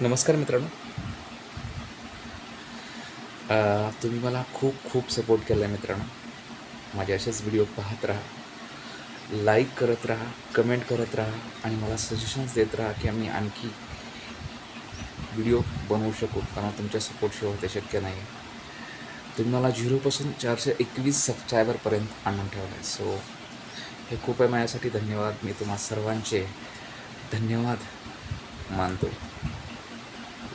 नमस्कार मित्रांनो. तुम्ही मला खूप खूप सपोर्ट केला आहे मित्रांनो. माझे असेच व्हिडिओ पाहत राहा लाईक करत राहा कमेंट करत राहा आणि मला सजेशन्स देत राहा की आम्ही आणखी व्हिडिओ बनवू शकू कारण तुमच्या सपोर्टशिवाय ते शक्य नाही तुम्ही मला झिरोपासून चारशे एकवीस सबस्क्रायबरपर्यंत आणून ठेवलं आहे सो हे खूप आहे माझ्यासाठी. धन्यवाद. मी तुम्हा सर्वांचे धन्यवाद मानतो.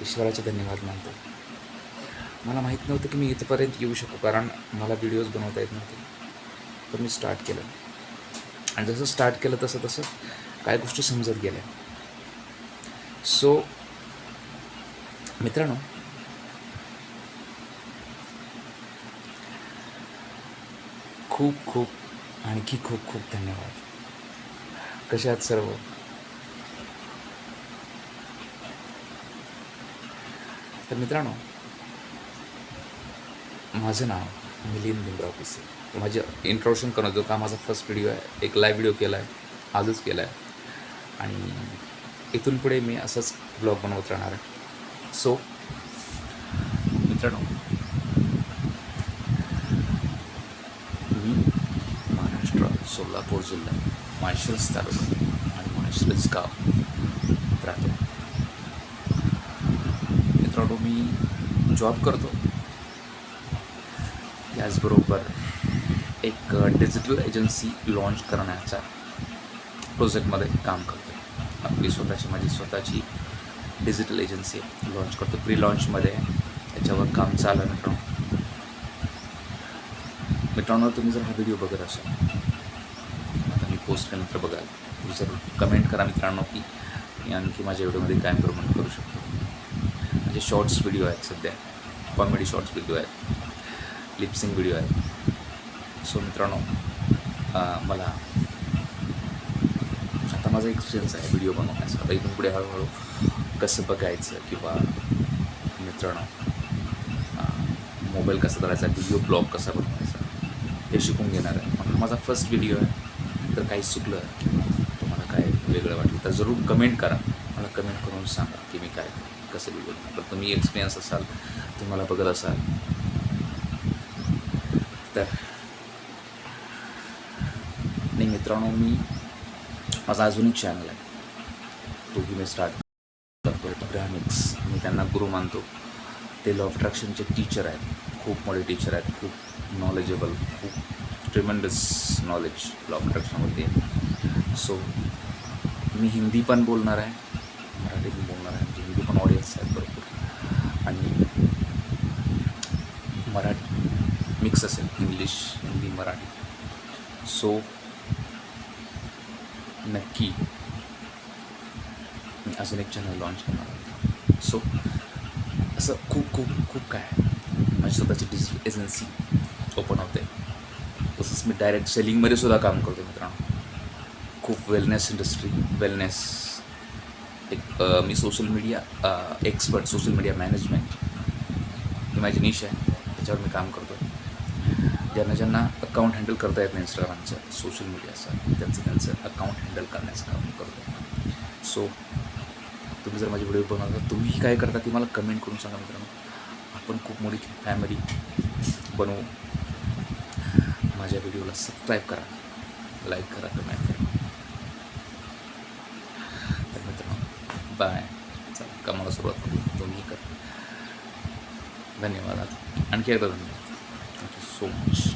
ईश्वराचे धन्यवाद मानतो. मला माहीत नव्हतं की मी इथपर्यंत येऊ शकू कारण मला व्हिडिओज बनवता येत नव्हते. तर मी स्टार्ट केलं. आणि जसं स्टार्ट केलं तसं तसं काय गोष्टी समजत गेल्या. सो मित्रांनो खूप खूप आणखी खूप खूप धन्यवाद. कसे आहात सर्व? तर मित्रांनो माझं नाव मिलिंद भीमराव पिसे. माझं इंट्रोडक्शन करत होतो का माझा फर्स्ट व्हिडिओ आहे. एक लाईव्ह व्हिडिओ केला आहे आजच केला आहे आणि इथून पुढे मी असंच ब्लॉग बनवत राहणार आहे. सो मित्रांनो मी महाराष्ट्र सोलापूर जिल्हा माळशिरस तालुका आणि माळशिरस गाव राहतो. मित्रांनो मी जॉब करतो. त्याचबरोबर एक डिजिटल एजन्सी लॉन्च करण्याच्या प्रोजेक्टमध्ये काम करतो. आपली स्वतःची माझी स्वतःची डिजिटल एजन्सी लॉन्च करतो. प्री लॉन्चमध्ये त्याच्यावर काम चालू आहे मित्रांनो. मित्रांनो तुम्ही जर हा व्हिडिओ बघत असाल आता मी पोस्ट केल्यानंतर बघाल. तुम्ही जर कमेंट करा मित्रांनो की मी आणखी माझ्या व्हिडिओमध्ये काय इम्प्रूव्हमेंट करू शकतो. म्हणजे शॉर्ट्स व्हिडिओ आहेत सध्या. कॉमेडी शॉर्ट्स व्हिडिओ आहेत. लिप्सिंग व्हिडिओ आहेत. सो मित्रांनो मला आता माझा एक्सपिरियन्स आहे व्हिडिओ बनवण्याचा. आता इथून पुढे हळूहळू कसं बघायचं किंवा मित्रांनो मोबाईल कसा करायचा व्हिडिओ ब्लॉग कसा बनवायचा हे शिकून घेणार आहे. म्हणून माझा फर्स्ट व्हिडिओ आहे. तर काही चुकलं किंवा तुम्हाला काय वेगळं वाटलं तर जरूर कमेंट करा. मला कमेंट करून सांगा की मी काय कसं व्हिडिओ पण तुम्ही एक्सपिरियन्स असाल तुम्हाला बघत असाल. तर नाही मित्रांनो मी माझा अजून एक चॅनल आहे. तोही मी स्टार्ट करतो ग्रॅमिक्स मी त्यांना गुरु मानतो. ते लॉ ऑफ अट्रॅक्शनचे टीचर आहेत. खूप मोठे टीचर आहेत. खूप नॉलेजेबल खूप ट्रिमेंडस नॉलेज लॉ ऑफ अट्रॅक्शनमध्ये सो मी हिंदी पण बोलणार आहे मराठी पण बोलणार आहे. हिंदी पण ऑडियन्स आहेत भरपूर. आणि मराठी मिक्स असेल इंग्लिश हिंदी मराठी. सो नक्की मी अजून एक चॅनल लॉन्च करणार आहे. सो असं खूप खूप खूप काय आहे. माझी स्वतःची डिजिटल एजन्सी ओपन होते. तसंच मी डायरेक्ट सेलिंगमध्ये सुद्धा काम करतो मित्रांनो. खूप वेलनेस इंडस्ट्री वेलनेस एक मी social media expert social media management ही माझी निश आहे. त्याच्यावर मी काम करतो ज्यांना ज्यांना अकाउंट हँडल करता येत नाही इंस्टाग्रामचं सोशल मीडियाचं त्यांचं त्यांचं अकाउंट हँडल करण्याचं काम मी करतो सो तुम्ही जर माझे व्हिडिओ बनवता तुम्ही काय करता ती मला कमेंट करून सांगा मित्रांनो. आपण खूप मोठी फॅमिली बनवू. माझ्या व्हिडिओला सबस्क्राईब करा. लाईक करा कमेंट करा तर मित्रांनो बाय. चला कामाला सुरुवात करू. तुम्ही कर. धन्यवाद. आणखी एकदा धन्यवाद. Thank you so much